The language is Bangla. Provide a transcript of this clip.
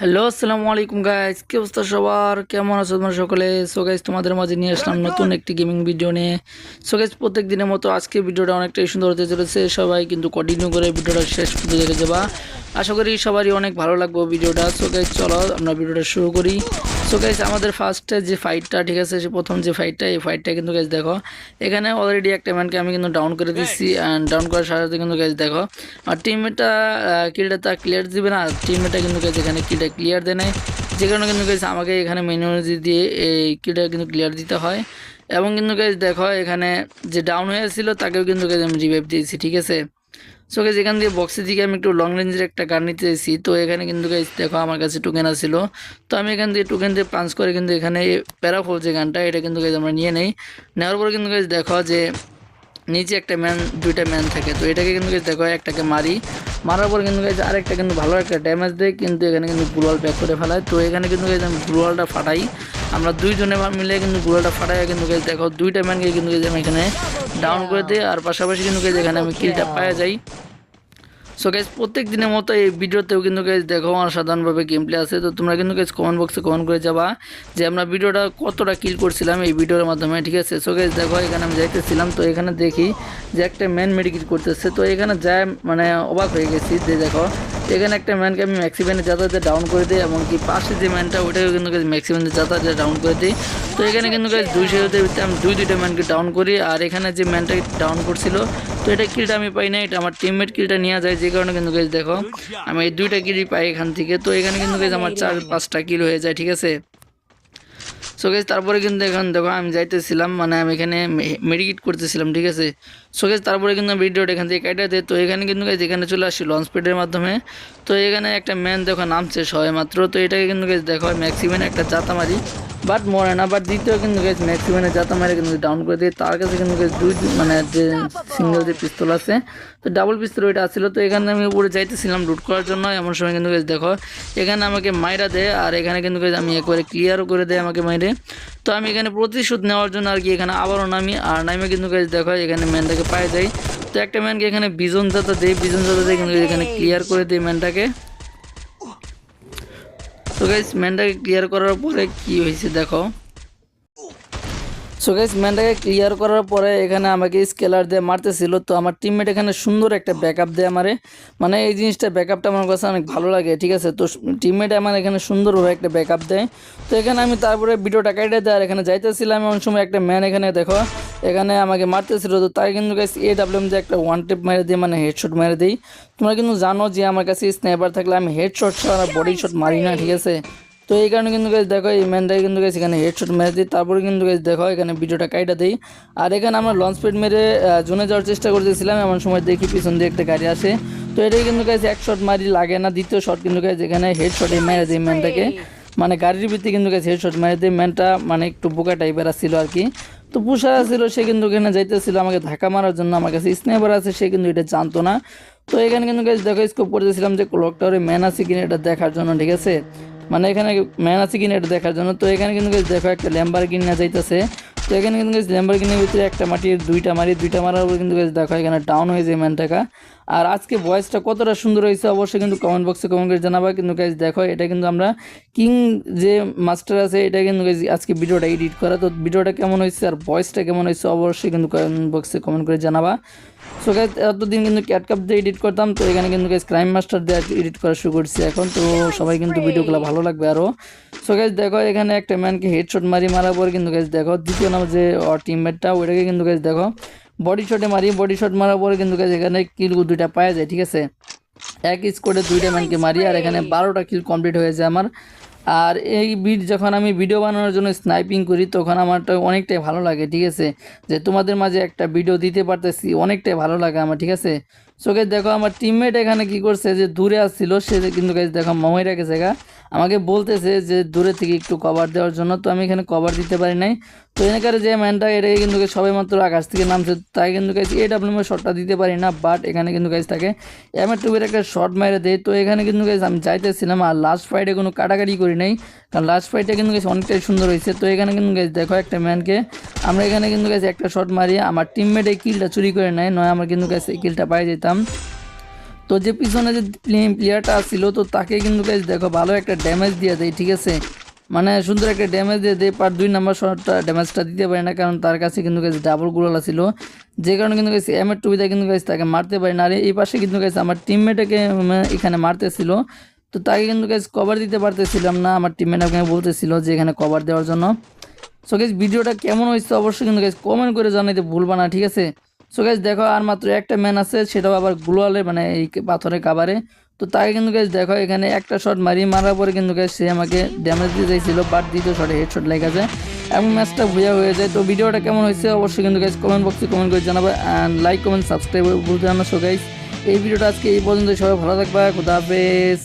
হ্যালো আসসালামু আলাইকুম গাইজ কি অবস্থা সবার? কেমন আছো তোমার সকলে? সো গাইজ তোমাদের মাঝে নিয়ে আসলাম নতুন একটি গেমিং ভিডিও নিয়ে। সো গাইজ প্রত্যেক দিনের মতো আজকে ভিডিওটা অনেকটাই সুন্দর হতে চলেছে। সবাই কিন্তু কন্টিনিউ করে ভিডিওটা শেষ পর্যন্ত দেখে যাবা। আশা করি সবারই অনেক ভালো লাগবে ভিডিওটা। সো গাইজ চলো আমরা ভিডিওটা শুরু করি। সো গাইজ আমাদের ফার্স্টে যে ফাইটটা ঠিক আছে সে প্রথম যে ফাইটটা এই ফাইটটা কিন্তু গাইজ দেখো এখানে অলরেডি একটা ম্যানকে আমি কিন্তু ডাউন করে দিচ্ছি অ্যান্ড ডাউন করার সাথে সাথে কিন্তু গাইজ দেখো আর টিমমেটটা কিলটা তা ক্লিয়ার দিবে না টিমমেটটা কিন্তু গাইজ এখানে কিলটা ক্লিয়ার দেয় নাই। যে কারণে কিন্তু গাইজ আমাকে এখানে মেনুজি দিয়ে এই কিলটা কিন্তু ক্লিয়ার দিতে হয়। এবং কিন্তু গাইজ দেখো এখানে যে ডাউন হয়েছিল তাকেও কিন্তু গাইজ আমি রিভাইভ দিয়েছি ঠিক আছে? সো গাইজ এখান থেকে বক্সের দিকে আমি একটু লং রেঞ্জের একটা গান নিতে চাইছি তো এখানে কিন্তু দেখো আমার কাছে টোকেন ছিল তো আমি এখান থেকে টোকেন দিয়ে পাঞ্চ করে কিন্তু এখানে প্যারাফল যে গানটা, এটা কিন্তু আমরা নিয়ে নেই। নেওয়ার পরে কিন্তু দেখো যে নিচে একটা ম্যান দুইটা ম্যান থাকে। তো এটাকে কিন্তু দেখো, একটাকে মারি। মারার পর কিন্তু, guys, আরেকটা কিন্তু ভালো একটা ড্যামেজ দেয়, কিন্তু এখানে কিন্তু গ্লোয়াল ব্যাক করে ফেলায়। তো এখানে কিন্তু, guys, আমি গ্লোয়ালটা ফাটাই। আমরা দুইজনে মিলে কিন্তু গ্লোয়ালটা ফাটাই, কিন্তু, guys, দেখো, দুইটা ম্যানকে কিন্তু, guys, আমি এখানে ডাউন করে দিই। আর পাশাপাশি কিন্তু গেছে এখানে আমি কিলটা পাওয়া যাই। সো গাইজ প্রত্যেক দিনের মতো এই ভিডিওতেও কিন্তু গাইজ দেখো আমার সাধারণভাবে গেম প্লে আছে। তো তোমরা কিন্তু গাইজ কমেন্ট বক্সে কমেন্ট করে যাবা যে আমরা ভিডিওটা কতটা কিল করছিলাম এই ভিডিওর মাধ্যমে, ঠিক আছে? সো গাইজ দেখো, এখানে আমি যাইতেছিলাম। তো এখানে দেখি যে একটা ম্যান মেডিকেল করতেছে। তো এখানে যায় মানে অবাক হয়ে গেছি যে দেখো এখানে একটা ম্যানকে আমি ম্যাক্সিমেন্টে যাতায়াতে ডাউন করে দিই, এমনকি পাশে যে ম্যানটা ওটাকেও কিন্তু ম্যাক্সিমেন্টে যাতায়াতে ডাউন করে দিই। তো এখানে কিন্তু দুই ভিতরে আমি দুই, দুইটা ম্যানকে ডাউন করি, আর এখানে যে ম্যানটা ডাউন করছিল, তো এটা কিলটা আমি পাই না এটা আমার টিমমেট কিলটা নিয়ে যায়, যে কারণে কিন্তু গাইজ দেখো, আমি এই দুইটা কিলই পাই এখান থেকে। তো এখানে কিন্তু গাইজ আমার চার, পাঁচটা কিল হয়ে যায়, ঠিক আছে? সো গেছ তারপরে কিন্তু এখন দেখো, আমি যাইতেছিলাম মানে আমি এখানে মেডিকেট করতেছিলাম, ঠিক আছে? সো গেছ তারপরে কিন্তু ভিডিওটা এখান থেকে কাটাতে তো এখানে কিন্তু guys, এখানে চলে আসছি লঞ্চ প্যাডের মাধ্যমে। তো এখানে একটা ম্যান দেখো, নামছে সবাই মাত্র। তো এটাকে কিন্তু guys, দেখো ম্যাক্সিমাম একটা জাতা মারি। বাট মরে না বাট দ্বিতীয় কিন্তু গেছে ম্যাক্সিমামে জাতা মারি কিন্তু ডাউন করে দিয়ে তার কাছে কিন্তু guys, দুই মানে যে সিঙ্গেল যে পিস্তল আছে, তো ডাবল পিস্তল ওইটা আসছিল তো এখানে আমি উপরে যাইতেছিলাম লুট করার জন্য। এমন সময় কিন্তু guys, দেখো, এখানে আমাকে মাইরা দেয়। আর এখানে কিন্তু guys, আমি একবারে ক্লিয়ারও করে দেয় আমাকে মাইরে। তো আমি এখানে প্রতিশোধ নেওয়ার জন্য আর কি এখানে আবারও নামি। আর নামে কিন্তু guys, দেখো, এখানে ম্যানটাকে পায়ে যাই। তো একটা ম্যানকে এখানে বিজন জাতা দেয় বিজন জাতা দিয়ে কিন্তু এখানে ক্লিয়ার করে দিই ম্যানটাকে। তো গাইস ম্যানটাকে ক্লিয়ার করার পরে কি হয়েছে দেখো। সো গাইস ম্যানটাকে ক্লিয়ার করার পরে এখানে আমাকে স্কেলার দিয়ে মারতেছিল। তো আমার টিমমেট এখানে সুন্দর একটা ব্যাকআপ দেয় আমারে। মানে এই জিনিসটা ব্যাকআপটা আমার কাছে অনেক ভালো লাগে, ঠিক আছে? তো টিমমেট আমার এখানে সুন্দরভাবে একটা ব্যাকআপ দেয়। তো এখানে আমি তারপরে ভিডিওটা কেটে দেয়, আর এখানে যাইতেছিলাম এমন সময় একটা ম্যান এখানে, দেখো, এখানে আমাকে মারতেছিল। তো তাই কিন্তু গাইস এ ডাব্লিউ যে একটা ওয়ান টেপ মেরে দিই মানে হেডশট মেরে দিই। তোমরা কিন্তু জানো যে আমার কাছে স্নাইপার থাকলে আমি হেডশট ছাড়া বডি শট মারি না, ঠিক আছে? তো এই কারণে কিন্তু গাইজ দেখো এই ম্যানটাকে কিন্তু গাইজ এখানে হেডশট মেরে দিই। তারপরে কিন্তু গাইজ দেখো এখানে ভিডিওটা কাইটা দিই। আর এখানে আমরা লঞ্চ প্যাড মেরে জোনে যাওয়ার চেষ্টা করতেছিলাম। এমন সময় দেখি পিছন দিয়ে একটা গাড়ি আসে। তো এটাই কিন্তু গাইজ এক শট মারি লাগে না। দ্বিতীয় শট কিন্তু গাইজ এখানে হেডশটে মেরে দিই ম্যানটাকে মানে গাড়ির ভিত্তি কিন্তু গাইজ হেডশট মেরে দিই। ম্যানটা মানে একটু বোকা টাইপের আসছিল আর কি। তো পুষা ছিল সে কিন্তু এখানে যাইতেছিল আমাকে ধাক্কা মারার জন্য। আমার কাছে স্নেপার আছে, সে কিন্তু এটা জানতো না। তো এখানে কিন্তু গাইজ দেখো স্কোপ করতেছিলাম যে ক্লক টাওয়ারে ম্যান আছে কিনা এটা দেখার জন্য, ঠিক আছে? মানে এখানে ম্যান আছে কিনা এটা দেখার জন্য। তো এখানে কিন্তু দেখো একটা ল্যাম্বার কিনা যাইতেছে। তো এখানে কিন্তু কিনের ভিতরে একটা মাটির দুইটা মারি দুইটা মারার পর কিন্তু guys দেখো এখানে ডাউন হয়ে যায় ম্যানটাকা আর আজকে ভয়েসটা কতটা সুন্দর হয়েছে অবশ্যই কিন্তু কমেন্ট বক্সে কমেন্ট করে জানাবা। কিন্তু গাইজ দেখো এটা কিন্তু আমরা কিং যে মাস্টার আছে এটা কিন্তু আজকে ভিডিওটা এডিট করা। তো ভিডিওটা কেমন হয়েছে আর ভয়েসটা কেমন হয়েছে অবশ্যই কিন্তু কমেন্ট বক্সে কমেন্ট করে জানাবা। সো গাইজ এতদিন কিন্তু ক্যাট কাপ দিয়ে এডিট করতাম। তো এখানে কিন্তু গাইজ ক্রাইম মাস্টার দিয়ে এডিট করা শুরু করছি এখন। তো সবাই কিন্তু ভিডিওগুলো ভালো লাগবে আরও সো গাইজ দেখো এখানে একটা ম্যানকে হেডশট মারি মারার পর কিন্তু গাইজ দেখো দ্বিতীয় যে টিমমেটটা ওইটাকে কিন্তু গাইজ দেখো বডি শটে মারি বডি শট মারার পরে কিন্তু গাইজ এখানে কিল দুইটা পাওয়া যায়, ঠিক আছে? এক স্কোরে দুইটা ম্যানকে মারি, আর এখানে বারোটা কিল কমপ্লিট হয়ে যায় আমার। আর এই বিট যখন আমি ভিডিও বানানোর জন্য স্নাইপিং করি, তখন আমারটা অনেকটাই ভালো লাগে, ঠিক আছে? যে তোমাদের মাঝে একটা ভিডিও দিতে পারতেছি, অনেকটাই ভালো লাগে আমার, ঠিক আছে? সো গাইজ দেখো, আমার টিমমেট এখানে কি করছে যে দূরে আসছিল, সে কিন্তু গাইজ দেখো মামাইরা গেছে গা। আমাকে বলতেছে যে দূরে থেকে একটু কভার দেওয়ার জন্য, তো আমি এখানে কভার দিতে পারি নাই। তো এখানকার যে ম্যানটা এটাকে কিন্তু সবাই মাত্র আকাশ থেকে নামছে, তাই কিন্তু গাইজ এ ডাব্লিউ শটটা দিতে পারি না বাট এখানে কিন্তু গাইজ তাকে এমএর টুবের একটা শট মেরে দেয়। তো এখানে কিন্তু গাইজ আমি চাইতেছিলাম আর লাস্ট ফাইটে কোনো কাটাকাটি করি নাই, কারণ লাস্ট ফাইটে কিন্তু গাইজ অনেকটাই সুন্দর হয়েছে। তো এখানে কিন্তু গাইজ দেখো, একটা ম্যানকে আমরা এখানে কিন্তু গাইজ একটা শট মারি। আমার টিমমেট এই কিলটা চুরি করে নেয়, নয়, আমার কিন্তু গাইজ এই কিলটা পাই যেতাম। তো তো যে পিছনে যে প্লেয়ারটা ছিল তো তাকে কিন্তু গাইজ দেখো, ভালো একটা ড্যামেজ দিয়ে দেয়, ঠিক আছে? মানে সুন্দর একটা ড্যামেজ দিয়ে দেয় পার দুই নাম্বার শটটা ড্যামেজটা দিতে পারে না, কারণ তার কাছে কিন্তু গাইজ ডাবল গুলালা ছিল যে কারণে কিন্তু গাইজ এম এর টুবিতে কিন্তু গাইজ তাকে মারতে পারে না, আর এই পাশে কিন্তু গাইজ আমার টিমমেটকে এখানে মারতেছিল। তো তাকে কিন্তু গাইজ কভার দিতে পারতেছিলাম না, আমার টিমমেট আমাকে বলতেছিল যে এখানে কভার দেওয়ার জন্য। সো গাইজ ভিডিওটা কেমন হয়েছে অবশ্যই কিন্তু গাইজ কমেন্ট করে জানাইতে ভুলবা না, ঠিক আছে? সো গাইজ দেখো, আর মাত্র একটা ম্যান আছে, সেটাও আবার গ্লোয়ালে মানে এই পাথরের কাবারে তো তাকে কিন্তু গাইজ দেখো, এখানে একটা শট মারি মারার পরে কিন্তু গাইজ সে আমাকে ড্যামেজ দিয়ে চাইছিল বাট দ্বিতীয় শটে হেড শট লেগে যায় এবং ম্যাচটা ভুয়া হয়ে যায়। তো ভিডিওটা কেমন হয়েছে, অবশ্যই কিন্তু গাইজ কমেন্ট বক্সে কমেন্ট করে জানাবে। অ্যান্ড লাইক কমেন্ট সাবস্ক্রাইব বলতে জানানো সো গাইজ এই ভিডিওটা আজকে এই পর্যন্ত সবাই ভালো থাকবে, খুদা হাফেজ।